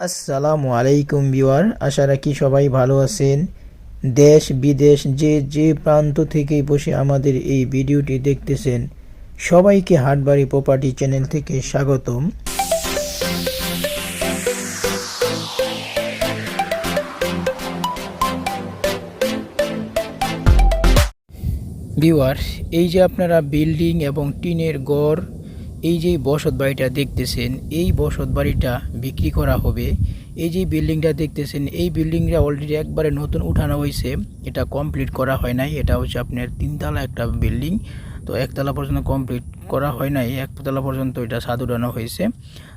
আসসালামু আলাইকুম বিওয়ার আশা রাখি সবাই ভালো আছেন। দেশ, বিদেশ, যে যে প্রান্ত থেকেই বসে আমাদের এই ভিডিওটি দেখতেছেন, সবাইকে হাটবাড়ি প্রপার্টি চ্যানেল থেকে স্বাগতম। ভিউয়ার, এই যে আপনারা বিল্ডিং এবং টিনের গড় এই যে বসত বাড়িটা দেখতেছেন, এই বসত বাড়িটা বিক্রি করা হবে। এই যে বিল্ডিংটা দেখতেছেন, এই বিল্ডিংটা অলরেডি একবারে নতুন উঠানো হয়েছে। এটা কমপ্লিট করা হয় নাই, এটা হচ্ছে আপনার তিনতলা একটা বিল্ডিং। তো একতলা পর্যন্ত কমপ্লিট করা হয় নাই, একতলা পর্যন্ত এটা ছাদ উঠানো হয়েছে।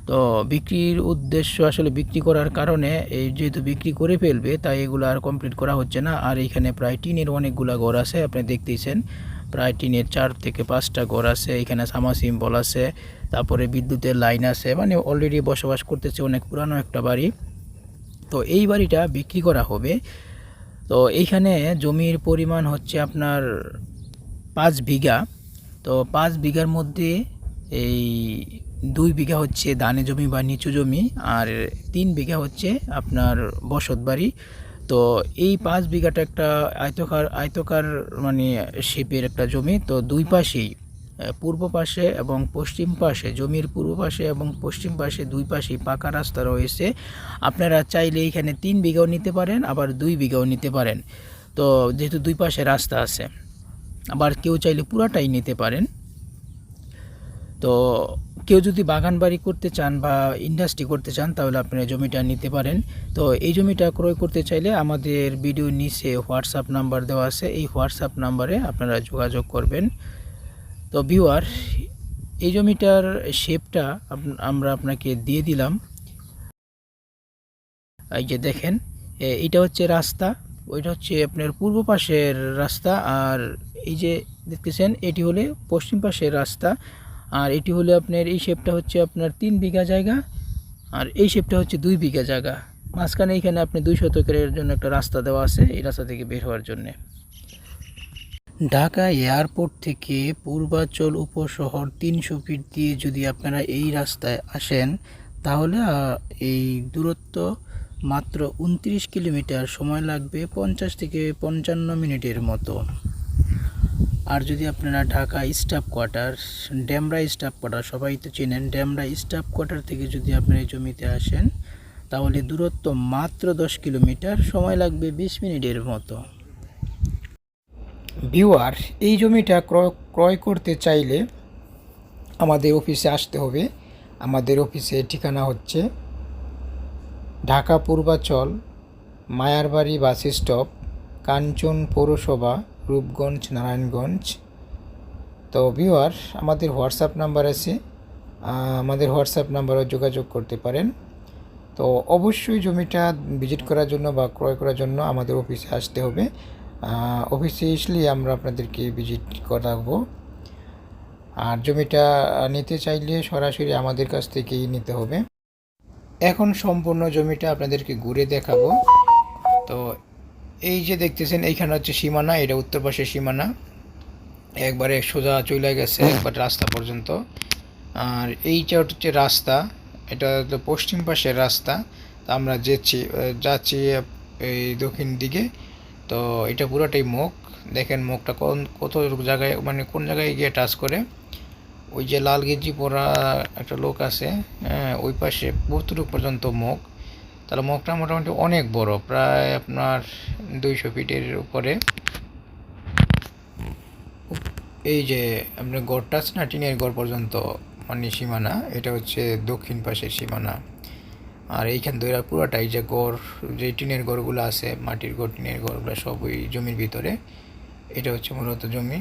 তো বিক্রির উদ্দেশ্য আসলে বিক্রি করার কারণে এই যেহেতু বিক্রি করে ফেলবে, তাই এগুলো আর কমপ্লিট করা হচ্ছে না। আর এখানে প্রায় টিনের অনেকগুলা ঘর আছে, আপনি দেখতেছেন। প্রায় টিনের চার থেকে পাঁচটা ঘর আছে, এখানে সামা সিম্বল আছে, তারপরে বিদ্যুতের লাইন আছে মানে অলরেডি বসবাস করতেছে অনেক পুরানো একটা বাড়ি। তো এই বাড়িটা বিক্রি করা হবে। তো এইখানে জমির পরিমাণ হচ্ছে আপনার পাঁচ বিঘা। তো পাঁচ বিঘার মধ্যে এই দুই বিঘা হচ্ছে ধানে জমি বা নিচু জমি, আর তিন বিঘা হচ্ছে আপনার বসত বাড়ি। তো এই পাঁচ বিঘাটা একটা আয়তকার আয়তকার মানে শেপের একটা জমি, তো দুই পাশেই পূর্ব পাশে এবং পশ্চিম পাশে, জমির পূর্ব পাশে এবং পশ্চিম পাশে দুই পাশেই পাকা রাস্তা রয়েছে। আপনারা চাইলে এখানে তিন বিঘাও নিতে পারেন, আবার দুই বিঘাও নিতে পারেন। তো যেহেতু দুই পাশে রাস্তা আছে, আবার কেউ চাইলে পুরাটাই নিতে পারেন। তো কেউ যদি বাগান বাড়ি করতে চান বা ইন্ডাস্ট্রি করতে চান, তাহলে আপনারা জমিটা নিতে পারেন। তো এই জমিটা ক্রয় করতে চাইলে আমাদের ভিডিও নিচে হোয়াটসঅ্যাপ নাম্বার দেওয়া আছে। এই হোয়াটসঅ্যাপ নাম্বারে আপনারা যোগাযোগ করবেন। তো ভিউয়ার এই জমিটার শেপটা আমরা আপনাকে দিয়ে দিলাম। এই যে দেখেন এটা হচ্ছে রাস্তা। ওইটা হচ্ছে আপনার পূর্ব পাশের রাস্তা। আর এই যে দেখতেছেন, এটি হলে পশ্চিম পাশের রাস্তা। আর এটি হলো আপনার, এই শেপটা হচ্ছে আপনার তিন বিঘা জায়গা, আর এই শেপটা হচ্ছে দুই বিঘা জায়গা। মাঝখানে এখানে আপনি দুই শতকের জন্য একটা রাস্তা দেওয়া আছে, এই রাস্তা থেকে বের হওয়ার জন্যে। ঢাকা এয়ারপোর্ট থেকে পূর্বাচল উপশহর তিনশো ফিট দিয়ে যদি আপনারা এই রাস্তায় আসেন, তাহলে এই দূরত্ব মাত্র উনত্রিশ কিলোমিটার সময় লাগবে পঞ্চাশ থেকে পঞ্চান্ন মিনিটের মতো আর যদি আপনারা Dhaka staff quarter Demra staff quarter, সবাই তো চেনেন ড্যামরা স্টাফ কোয়ার্টার থেকে যদি আপনারা এই জমিতে আসেন, তাহলে দূরত্ব মাত্র দশ কিলোমিটার, সময় লাগবে বিশ মিনিটের মতো। ভিউয়ার, এই জমিটা ক্রয় ক্রয় করতে চাইলে আমাদের অফিসে আসতে হবে। আমাদের অফিসে ঠিকানা হচ্ছে ঢাকা পূর্বাচল, মায়ারবাড়ি বাস স্টপ, কাঞ্চন পৌরসভা রূপগঞ্জ, নারায়ণগঞ্জ। তো ভিউয়ার আমাদের হোয়াটসঅ্যাপ নাম্বার আছে। আমাদের হোয়াটসঅ্যাপ নাম্বারে যোগাযোগ করতে পারেন। তো অবশ্যই জমিটা ভিজিট করার জন্য বা ক্রয় করার জন্য আমাদের অফিসে আসতে হবে। অফিসে আসলে আমরা আপনাদেরকে ভিজিট করাবো। আর জমিটা নিতে চাইলে সরাসরি আমাদের কাছ থেকেই নিতে হবে। এখন সম্পূর্ণ জমিটা আপনাদেরকে ঘুরে দেখাবো। তো এই যে দেখতেছেন, এইখানে হচ্ছে সীমানা, এটা উত্তর পাশের সীমানা। একবারে সোজা চলে গেছে, একবার রাস্তা পর্যন্ত। আর এইটা হচ্ছে রাস্তা, এটা হলো পশ্চিম পাশের রাস্তা। তা আমরা যেছি যাচ্ছি এই দক্ষিণ দিকে। তো এটা পুরোটাই মুখ। দেখেন মুখটা কোন, কত জায়গায় মানে কোন জায়গায় গিয়ে টাচ করে। ওই যে লাল গেঞ্জি পরা একটা লোক আছে হ্যাঁ ওই পাশে বহুতটুক পর্যন্ত মুখ। তাহলে মুখটা মোটামুটি অনেক বড়, প্রায় আপনার দুইশো ফিটের উপরে। এই যে আপনার গড়টা আছে না, টিনের গড় পর্যন্ত মানে সীমানা, এটা হচ্ছে দক্ষিণ পাশের সীমানা। আর এইখান ধরে পুরোটাই যে গড়, যে টিনের গড়গুলো আছে, মাটির গড়, টিনের গড়গুলো সব ওই জমির ভিতরে, এটা হচ্ছে মূলত জমি।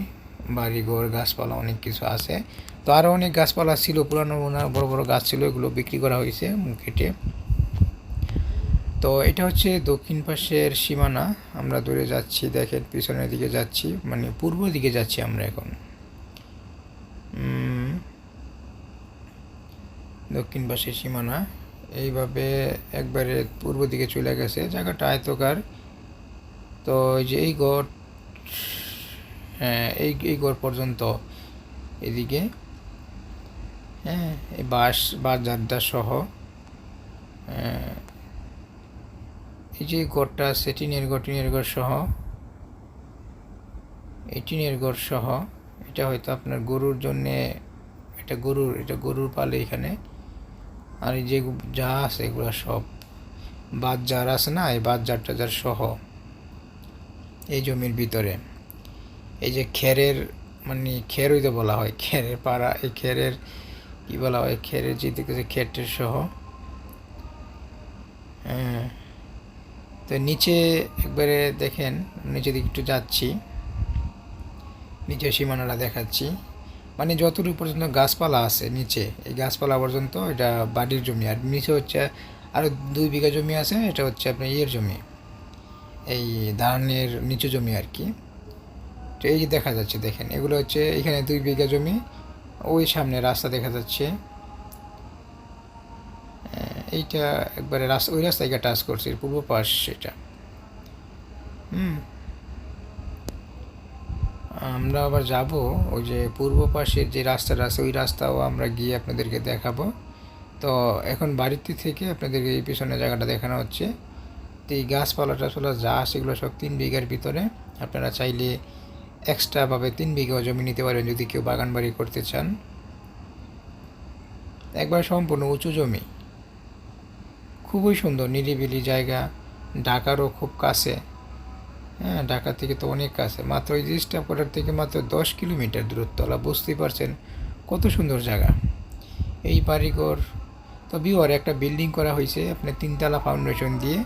বাড়ি ঘর, গাছপালা অনেক কিছু আছে। তো আরও অনেক গাছপালা ছিল, পুরানো বড় বড় গাছ ছিল, এগুলো বিক্রি করা হয়েছে কেটে তো এটা হচ্ছে দক্ষিণ পাশের সীমানা। আমরা দূরে যাচ্ছি, দেখেন পিছনের দিকে যাচ্ছি মানে পূর্ব দিকে যাচ্ছি আমরা এখন। দক্ষিণ পাশের সীমানা। এইভাবে একবারে পূর্ব দিকে চলে গেছে। জায়গাটা আয়তকার। তো এই যে এই গড় হ্যাঁ এই এই গড় পর্যন্ত এদিকে। হ্যাঁ এই বাঁশ বাজারটা সহ হ্যাঁ এই যে গড়টা আছে টিনের গড় টিনের গড় সহ। এই টিনের গড় সহ। এটা হয়তো আপনার গরুর জন্যে এটা গরুর এটা গরুর পালে এখানে। আর এই যে যা আছে এগুলো সব বাজার আছে না, এই বাদ বাজার টাজার সহ। এই জমির ভিতরে। এই যে খেরের মানে খেরই হইতে বলা হয়, খেরের পাড়া, এই খেরের কি বলা হয়, খেরের যে দিকে খেটের সহ। হ্যাঁ। তো নিচে একবারে দেখেন নিচে দিকে একটু যাচ্ছি। নিচে সীমানাটা দেখাচ্ছি। মানে যতটুকু পর্যন্ত গাছপালা আছে নিচে, এই গাছপালা পর্যন্ত এটা বাড়ির জমি। আর নিচে হচ্ছে আরও দুই বিঘা জমি আছে, এটা হচ্ছে আপনার ইয়ের জমি। এই ধানের নিচু জমি আর কি। তো এই যে দেখা যাচ্ছে, দেখেন, এগুলো হচ্ছে এখানে দুই বিঘা জমি, ওই সামনে রাস্তা দেখা যাচ্ছে। এইটা একবারে রাস্তা ওই রাস্তায় টাচ করছে, পূর্ব পাশ সেটা। হুম। আমরা আবার যাব, ওই যে পূর্ব পাশের যে রাস্তাটা আছে, ওই রাস্তাও আমরা গিয়ে আপনাদেরকে দেখাবো। তো এখন বাড়িতে থেকে আপনাদেরকে এই পিছনে জায়গাটা দেখানো হচ্ছে। তো এই গাছপালা টাছপালা যা সেগুলো সব তিন বিঘার ভিতরে। আপনারা চাইলে এক্সট্রাভাবে তিন বিঘা জমি নিতে পারেন যদি কেউ বাগান বাড়ি করতে চান। একবার সম্পূর্ণ উঁচু জমি। খুবই সুন্দর, নিরিবিলি জায়গা। ঢাকারও খুব কাছে। হ্যাঁ ঢাকা থেকে তো অনেক কাছে। মাত্র ওই জিনিসটা কোয়ার্টার থেকে মাত্র দশ কিলোমিটার দূরত্ব আলা বুঝতেই পারছেন কত সুন্দর জায়গা। এই বাড়িঘর, তো বিওর একটা বিল্ডিং করা হয়েছে আপনার তিনতলা ফাউন্ডেশন দিয়ে।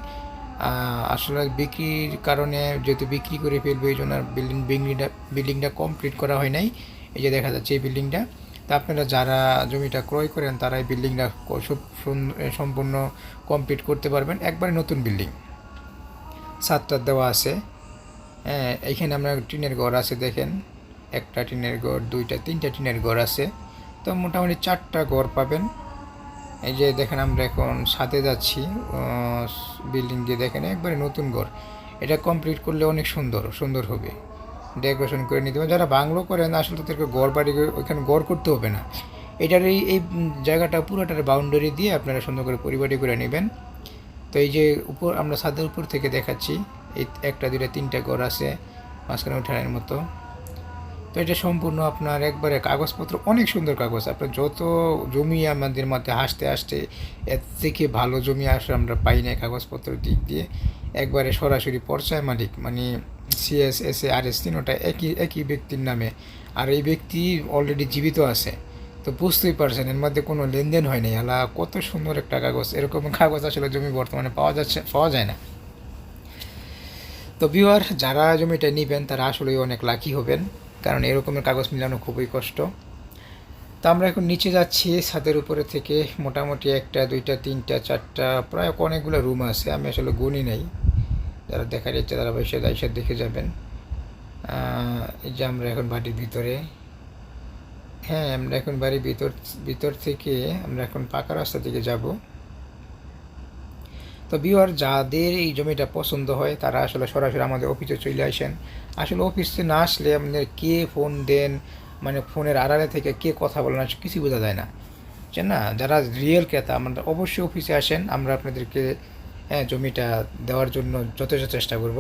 আসলে বিক্রির কারণে যেহেতু বিক্রি করে ফেলবে, এই জন্য আর বিল্ডিং বিল্ডিংটা বিল্ডিংটা কমপ্লিট করা হয় নাই। এই যে দেখা যাচ্ছে এই বিল্ডিংটা তা আপনারা যারা জমিটা ক্রয় করেন তারা এই বিল্ডিংটা সব- সম্পূর্ণ কমপ্লিট করতে পারবেন। একবারে নতুন বিল্ডিং সাতটা দেওয়া আছে। হ্যাঁ এইখানে আমরা টিনের ঘর আছে, দেখেন। একটা টিনের ঘর, দুইটা, তিনটা টিনের ঘর আছে। তো মোটামুটি চারটা ঘর পাবেন। এই যে দেখেন, আমরা এখন সাথে যাচ্ছি। বিল্ডিং দিয়ে দেখেন, একবারে নতুন ঘর। এটা কমপ্লিট করলে অনেক সুন্দর সুন্দর হবে। ডেকোরেশন করে নিতে হবে। যারা বাংলো করেন আসলে তাদেরকে ঘর বাড়ি ওইখানে ঘর করতে হবে না। এটার এই এই জায়গাটা পুরোটার বাউন্ডারি দিয়ে আপনারা সুন্দর করে পরিবারটি করে নেবেন। তো এই যে উপর, আমরা ছাদের উপর থেকে দেখাচ্ছি, এই একটা, দুইটা, তিনটা ঘর আছে, মাঝখানে উঠানের মতো। তো এটা সম্পূর্ণ আপনার একবারে কাগজপত্র, অনেক সুন্দর কাগজ। আপনার যত জমি আমাদের মধ্যে হাসতে হাসতে এর থেকে ভালো জমি আসলে আমরা পাই না কাগজপত্র দিক দিয়ে। একবারে সরাসরি পর্যায় মালিক মানে CS S A R S তিনোটা একই একই ব্যক্তির নামে। আর এই ব্যক্তি অলরেডি জীবিত আছে। তো বুঝতেই পারছেন, এর মধ্যে কোনো লেনদেন হয়নি আলা কত সুন্দর একটা কাগজ। এরকম কাগজ আসলে জমি বর্তমানে পাওয়া যাচ্ছে, পাওয়া যায় না। তো বিহার যারা জমিটা নেবেন, তারা আসলেই অনেক লাকি হবেন। কারণ এরকমের কাগজ মিলানো খুবই কষ্ট। তো আমরা এখন নিচে যাচ্ছি, ছাদের উপরে থেকে। মোটামুটি একটা, দুইটা, তিনটা, চারটা, প্রায় অনেকগুলো রুম আছে। আমি আসলে গুনি নাই। যারা দেখার ইচ্ছে তারা বসে দায়সা দেখে যাবেন। এই যে আমরা এখন বাড়ির ভিতরে। হ্যাঁ আমরা এখন বাড়ির ভিতর ভিতর থেকে আমরা এখন পাকা রাস্তা থেকে যাব। তো বিহার যাদের এই জমিটা পছন্দ হয়, তারা আসলে সরাসরি আমাদের অফিসে চলে আসেন। আসলে অফিসে না আসলে আমাদের কে ফোন দেন মানে ফোনের আড়ালে থেকে কে কথা বলেন, আসলে কিছুই বোঝা যায় না। না? যারা রিয়েল ক্রেতা আমরা অবশ্যই অফিসে আসেন, আমরা আপনাদেরকে হ্যাঁ জমিটা দেওয়ার জন্য যথেষ্ট চেষ্টা করব।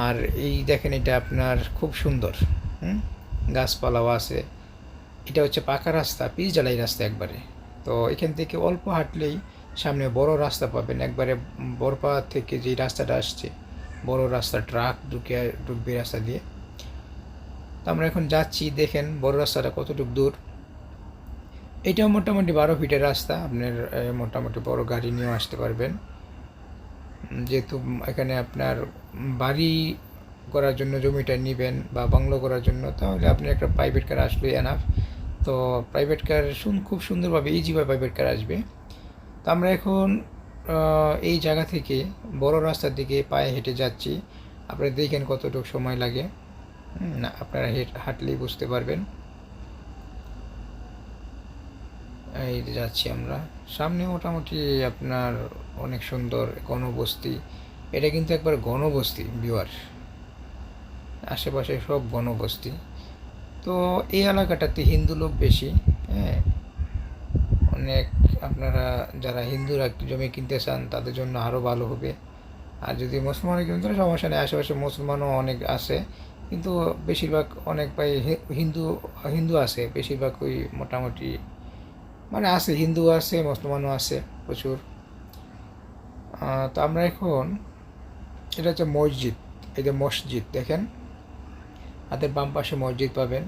আর এই দেখেন এটা আপনার খুব সুন্দর, হুম? গাছপালাও আছে। এটা হচ্ছে পাকা রাস্তা পিচ ঢালাই রাস্তা একবারে। তো এখান থেকে অল্প হাঁটলেই সামনে বড় রাস্তা পাবেন। একবারে বরপা থেকে যে রাস্তাটা আসছে, বড় রাস্তা, ট্রাক ঢুকে, ঢুকবে রাস্তা দিয়ে। তো আমরা এখন যাচ্ছি, দেখেন বড় রাস্তাটা কতটুকু দূর। এটাও মোটামুটি বারো ফিটের রাস্তা, আপনার মোটামুটি বড় গাড়ি নিয়েও আসতে পারবেন। যেহেতু এখানে আপনার বাড়ি করার জন্য জমিটা নেবেন বা বাংলো করার জন্য, তাহলে আপনি একটা প্রাইভেট কার আসলে এনাফ তো প্রাইভেট কার শুন খুব সুন্দরভাবে ইজিভাবে প্রাইভেট কার আসবে। তো আমরা এখন এই জায়গা থেকে বড় রাস্তার দিকে পায়ে হেঁটে যাচ্ছি। আপনারা দেখেন কতটুকু সময় লাগে। না, আপনারা হেঁট- হাঁটলেই বুঝতে পারবেন। এই যাচ্ছি আমরা। সামনে মোটামুটি আপনার অনেক সুন্দর গণবস্তি। এটা কিন্তু একবার গণবস্তি বিহার আশেপাশে সব গণবস্তি। তো এই এলাকাটাতে হিন্দু লোক বেশি হ্যাঁ? অনেক আপনারা যারা হিন্দুরা জমি কিনতে চান, তাদের জন্য আরও ভালো হবে। আর যদি মুসলমানের কিনতে সমস্যা নেই। আশেপাশে মুসলমানও অনেক আছে। কিন্তু বেশিরভাগ অনেক পাই হিন্দু হিন্দু আছে। বেশিরভাগ ওই মোটামুটি মানে আছে, হিন্দু আছে, মুসলমানও আছে প্রচুর। তো আমরা এখন, এটা হচ্ছে মসজিদ, এই যে মসজিদ দেখেন। হাতের বাম পাশে মসজিদ পাবেন।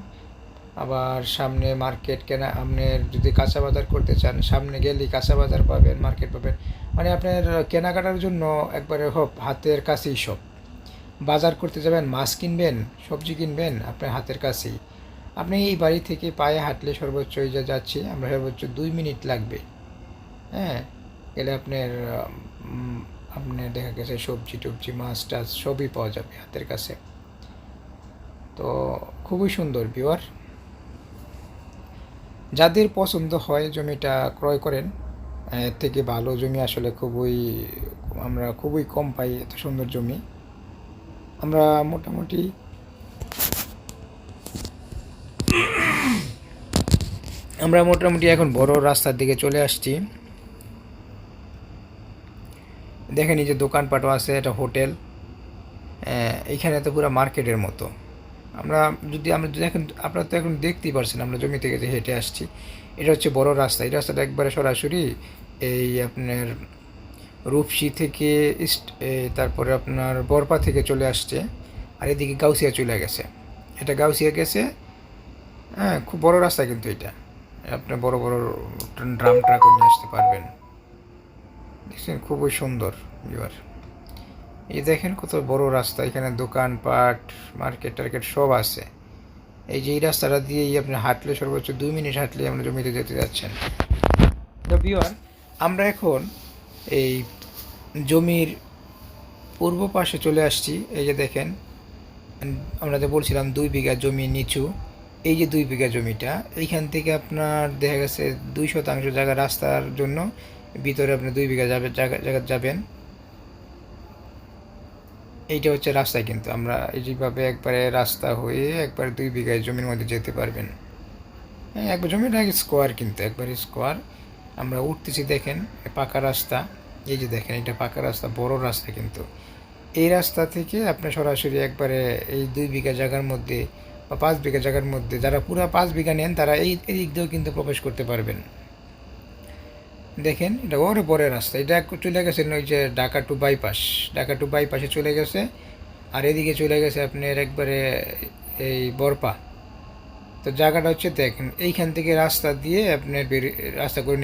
আবার সামনে মার্কেট কেনা, আপনি যদি কাঁচা বাজার করতে চান, সামনে গেলেই কাঁচা বাজার পাবেন, মার্কেট পাবেন। মানে আপনার কেনাকাটার জন্য একবারে হোক, হাতের কাছেই সব। বাজার করতে যাবেন, মাছ কিনবেন, সবজি কিনবেন, আপনার হাতের কাছেই। আপনি এই বাড়ি থেকে পায়ে হাঁটলে সর্বোচ্চ এই যা যাচ্ছি, আমরা সর্বোচ্চ দুই মিনিট লাগবে। হ্যাঁ? গেলে আপনার আপনার দেখা গেছে সবজি টবজি, মাছ টাছ সবই পাওয়া যাবে হাতের কাছে। তো খুবই সুন্দর বিওয়ার যাদের পছন্দ হয় জমিটা ক্রয় করেন এর থেকে ভালো জমি আসলে খুবই, আমরা খুবই কম পাই এত সুন্দর জমি। আমরা মোটামুটি আমরা মোটামুটি এখন বড় রাস্তার দিকে চলে আসছি। দেখেন এই যে দোকানপাটও আছে এটা হোটেল। আহ, এইখানে তো পুরো মার্কেটের মতো। আমরা যদি আমরা এখন আপনারা তো এখন দেখতেই পারছেন আমরা জমি থেকে যে হেঁটে আসছি এটা হচ্ছে বড় রাস্তা। এই রাস্তাটা একবারে সরাসরি এই আপনার রূপসী থেকে ইস্ট তারপরে আপনার বরপা থেকে চলে আসছে আর এদিকে গাউসিয়া চলে গেছে। এটা গাউসিয়া গেছে হ্যাঁ খুব বড় রাস্তা কিন্তু এটা। আপনি বড় বড় ড্রাম ট্রাকও নিয়ে আসতে পারবেন। দেখছেন, খুবই সুন্দর এবার এই দেখেন কত বড় রাস্তা, এখানে দোকানপাট মার্কেট টার্কেট সব আছে। এই যে এই রাস্তাটা দিয়েই আপনি হাঁটলে সর্বোচ্চ দুই মিনিট হাঁটলে আপনি জমিতে যেতে যাচ্ছেন। তো বিওয়ার আমরা এখন এই জমির পূর্ব পাশে চলে আসছি। এই যে দেখেন, আমরা যে বলছিলাম দুই বিঘা জমি নিচু। এই যে দুই বিঘা জমিটা এইখান থেকে আপনার দেখা গেছে দুই শতাংশ জায়গা রাস্তার জন্য ভিতরে আপনি দুই বিঘা যাবে, জায়গা যাবেন। এইটা হচ্ছে রাস্তা কিন্তু, আমরা এইভাবে একবারে রাস্তা হয়ে একবারে দুই বিঘায় জমির মধ্যে যেতে পারবেন। হ্যাঁ একবার জমিটা স্কোয়ার কিন্তু, একবারে স্কোয়ার আমরা উঠতেছি, দেখেন পাকা রাস্তা। এই যে দেখেন, এটা পাকা রাস্তা, বড় রাস্তা কিন্তু। এই রাস্তা থেকে আপনি সরাসরি একবারে এই দুই বিঘা জায়গার মধ্যে বা পাঁচ বিঘা জায়গার মধ্যে, যারা পুরো পাঁচ বিঘা নেন, তারা এই এদিক দিয়েও কিন্তু প্রবেশ করতে পারবেন। দেখেন, এটা ওর পরে রাস্তা। এটা চলে গেছে ওই যে Dhaka to bypass. Dhaka to বাইপাসে চলে গেছে। আর এদিকে চলে গেছে আপনার একবারে এই বরপা। তো জায়গাটা হচ্ছে দেখেন, এইখান থেকে রাস্তা দিয়ে আপনার রাস্তা করে